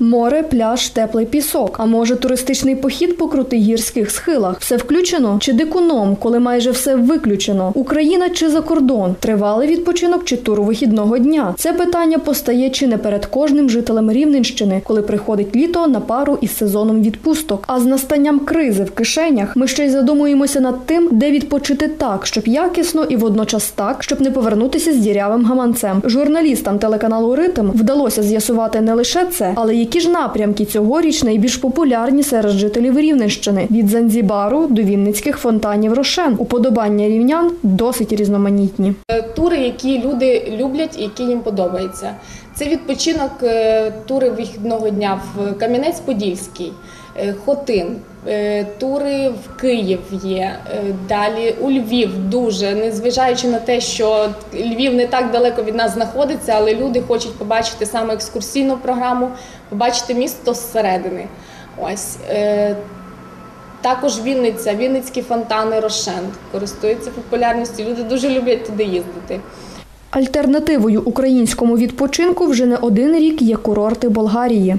Море, пляж, теплий пісок. А може туристичний похід по крутигірських схилах? Все включено чи дикуном, коли майже все виключено? Україна чи за кордон? Тривалий відпочинок чи тур вихідного дня? Це питання постає чи не перед кожним жителем Рівненщини, коли приходить літо на пару із сезоном відпусток. А з настанням кризи в кишенях ми ще й задумуємося над тим, де відпочити так, щоб якісно і водночас так, щоб не повернутися з дірявим гаманцем. Журналістам телеканалу Ритм вдалося з'ясувати не лише це, але які ж напрямки цьогоріч найбільш популярні серед жителів Рівненщини від Занзібару до Вінницьких фонтанів Рошен. Уподобання рівнян досить різноманітні. Е, Тури, які люди люблять і які їм подобаються. Це відпочинок е, тури вихідного дня в Кам'янець-Подільський, Хотин, е, тури в Київ є. е, Далі у Львів дуже, незважаючи на те, що Львів не так далеко від нас знаходиться, але люди хочуть побачити саме екскурсійну програму, побачити місто зсередини. Ось. е, також Вінниця, Вінницькі фонтани Рошен користуються популярністю. Люди дуже люблять туди їздити. Альтернативою українському відпочинку вже не один рік є курорти Болгарії.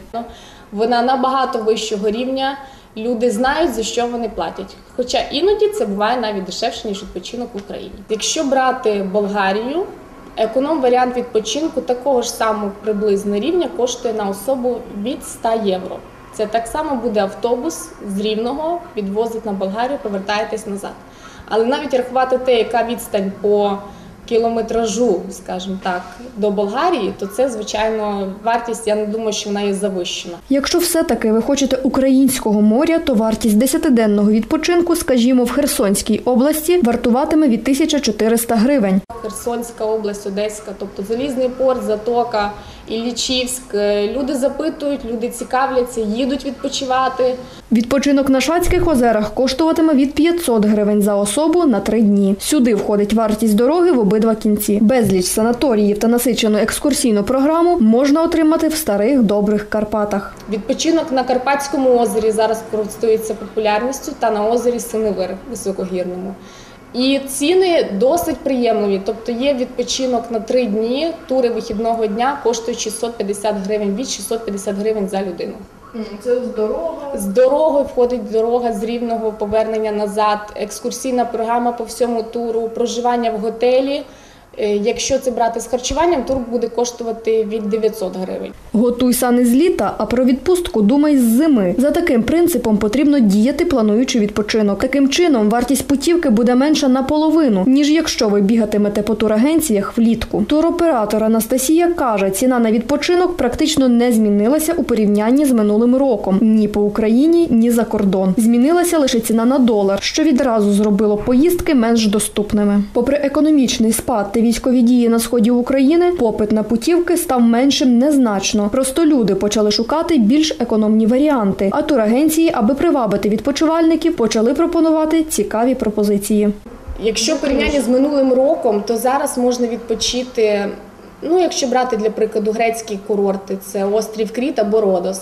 Вона набагато вищого рівня. Люди знають, за що вони платять. Хоча іноді це буває навіть дешевше, ніж відпочинок в Україні. Якщо брати Болгарію, економ-варіант відпочинку такого ж самого приблизно рівня коштує на особу від 100 євро. Це так само буде автобус з Рівного, відвозить на Болгарію, повертаєтесь назад. Але навіть рахувати те, яка відстань по кілометражу, скажімо так, до Болгарії, то це звичайно вартість. Я не думаю, що вона є завищена. Якщо все-таки ви хочете українського моря, то вартість десятиденного відпочинку, скажімо, в Херсонській області вартуватиме від 1400 гривень. Херсонська область, Одеська, тобто Залізний порт, Затока, Іллічівськ. Е, Люди запитують, люди цікавляться, їдуть відпочивати. Відпочинок на Шацьких озерах коштуватиме від 500 гривень за особу на три дні. Сюди входить вартість дороги в обидва кінці. Безліч санаторіїв та насичену екскурсійну програму можна отримати в старих добрих Карпатах. Відпочинок на Карпатському озері зараз користується популярністю та на озері Синевир високогірному. І ціни досить приємливі. Тобто є відпочинок на три дні, тури вихідного дня коштують 650 гривень, від 650 гривень за людину. Це з дорога. З дорогою входить дорога з рівного повернення назад, екскурсійна програма по всьому туру, проживання в готелі. Е, Якщо це брати з харчуванням, тур буде коштувати від 900 гривень. Готуй сани з літа, а про відпустку думай з зими. За таким принципом потрібно діяти, плануючи відпочинок. Таким чином, вартість путівки буде менша наполовину, ніж якщо ви бігатимете по турагенціях влітку. Туроператор Анастасія каже, ціна на відпочинок практично не змінилася у порівнянні з минулим роком ні по Україні, ні за кордон. Змінилася лише ціна на долар, що відразу зробило поїздки менш доступними. Попри економічний спад військові дії на сході України, попит на путівки став меншим незначно. Просто люди почали шукати більш економні варіанти. А турагенції, аби привабити відпочивальників, почали пропонувати цікаві пропозиції. Якщо порівняння з минулим роком, то зараз можна відпочити. Ну, якщо брати для прикладу грецькі курорти, це острів Кріт або Родос.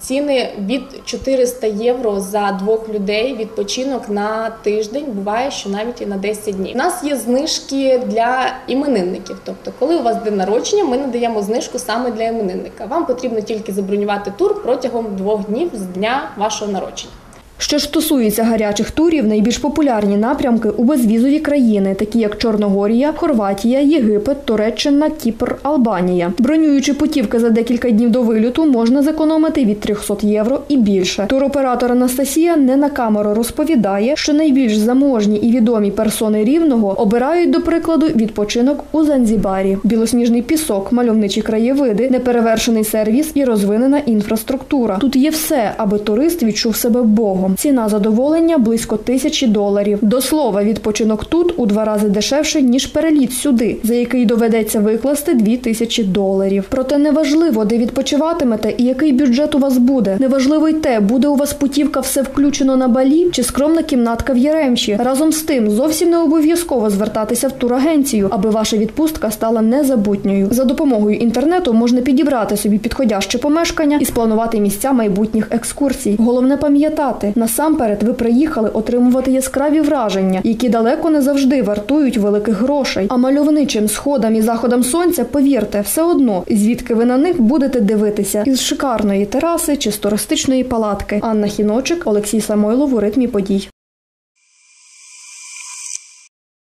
Ціни від 400 євро за двох людей відпочинок на тиждень буває, що навіть і на 10 днів. У нас є знижки для іменинників. Тобто, коли у вас день народження, ми надаємо знижку саме для іменинника. Вам потрібно тільки забронювати тур протягом двох днів з дня вашого народження. Що ж стосується гарячих турів, найбільш популярні напрямки у безвізові країни, такі як Чорногорія, Хорватія, Єгипет, Туреччина, Кіпр, Албанія. Бронюючи путівки за декілька днів до вильоту, можна зекономити від 300 євро і більше. Туроператор Анастасія не на камеру розповідає, що найбільш заможні і відомі персони рівного обирають, до прикладу, відпочинок у Занзібарі. Білосніжний пісок, мальовничі краєвиди, неперевершений сервіс і розвинена інфраструктура. Тут є все, аби турист відчув себе богом. Ціна задоволення близько тисячі доларів. До слова, відпочинок тут у два рази дешевше, ніж переліт сюди, за який доведеться викласти дві тисячі доларів. Проте неважливо, де відпочиватимете і який бюджет у вас буде. Неважливо й те, буде у вас путівка все включено на балі чи скромна кімнатка в Яремчі. Разом з тим, зовсім не обов'язково звертатися в турагенцію, аби ваша відпустка стала незабутньою. За допомогою інтернету можна підібрати собі підходяще помешкання і спланувати місця майбутніх екскурсій. Головне пам'ятати, Насамперед, ви приїхали отримувати яскраві враження, які далеко не завжди вартують великих грошей. А мальовничим сходам і заходам сонця, повірте, все одно, звідки ви на них будете дивитися із шикарної тераси чи з туристичної палатки. Анна Хіночик, Олексій Самойлов у ритмі подій.